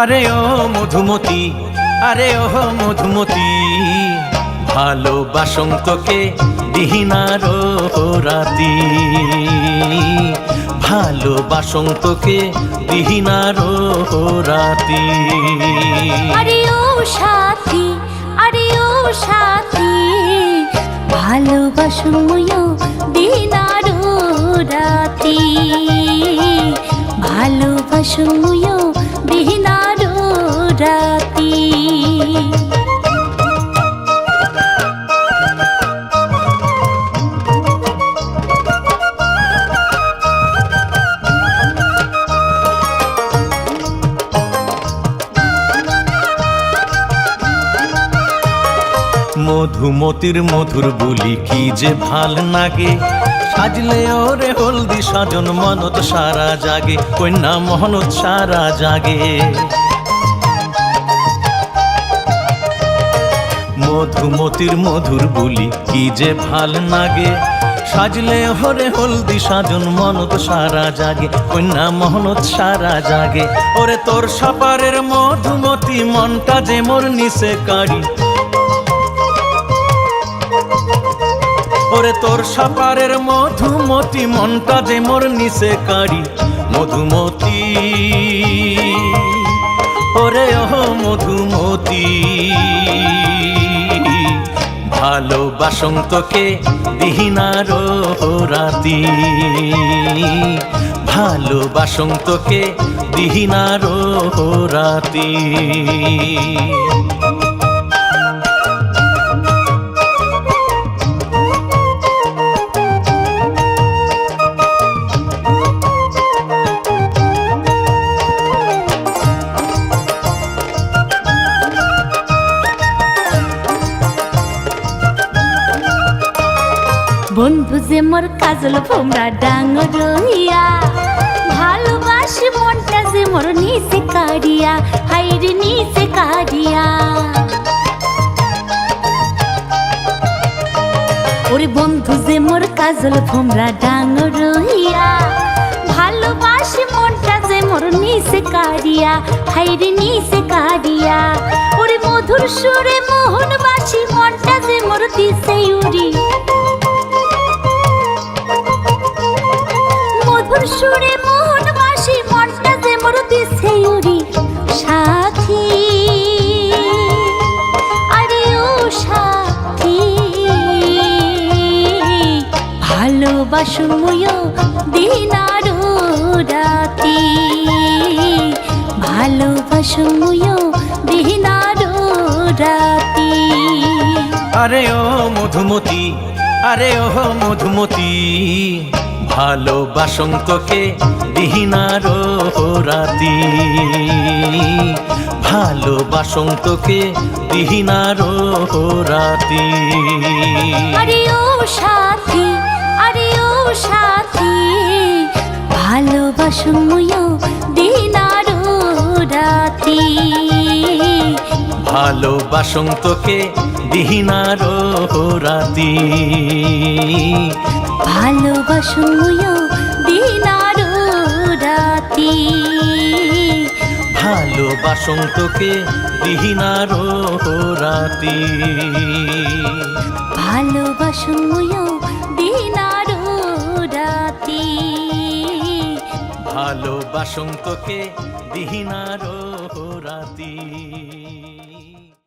আরে ও মধুমতি, আরে ও মধুমতি, ভালোবাসং তোকে দিহিনার রাতি। ভালোবাসং তোকে দিহিনার রাতি। আরে ও সাথী, আরে ও সাথী ভালোবাসুন মুয়ো দিনার রাতি। ভালোবাসুন মুয়ো দিনার রাতি। মধুমতির মধুর বলি কি যে ভালো নাগে? সাজলে ওরে হলদি সাজন, মনত সারা জাগে, কন্যা মহনত সারা জাগে। মধুমতির মধুর বলি, কি যে ভালো লাগে সাজলে হরে হলদি সাজন মনত সারা জাগে, কন্যা মহনত সারা জাগে। ওরে তোর সাপারের মধুমতি, মনটা যে মোর নিচে কাড়ি। ওরে তোর সাপারের মধুমতি, মনটা যে মোর নিচে কাড়ি। মধুমতি, ওরে ও মধুমতি। ভালোবাসং তোকে দিহিনার রাতি। ভালোবাসং তোকে দিহিনার রাতি। বন্ধু যে মোর কাজল ভোমরা ডাঙর রইয়া ভালোবাসি মনটা যে মোর নিচে কাড়িয়া, হাইরে নিচে কাড়িয়া। ওরে বন্ধু যে মোর কাজল ভোমরা ডাঙর রইয়া ভালোবাসি মনটা যে মোর নিচে কাড়িয়া, হাইরে নিচে কাড়িয়া। ওরে মধুর সুরে মোহনবাসী মনটা যে মোর দিছে উড়ি মধুর সুরে মোহন বাসি মনটা আরে ও সাথী ভালোবাসুন মুয়ো দিনার রাতি। ভালোবাসুন মুয়ো দিনার রাতি। আরে ও মধুমতি, আরে ও মধুমতি। ভালোবাসং তোকে দিহিনার রাতি ভালোবাসং তোকে দিহিনার রাতি আরে ও সাথী আরে ও সাথী ভালোবাসুন মুয়ো দিনার রাতি ভালোবাসং তোকে দিহিনার রাতি। ভালোবাসুন দিনার রাতি। ভালোবাসং তোকে দিহিনার রাতি। ভালোবাসুন দিনার রাতি। ভালোবাসং তোকে দিহিনার রাতি।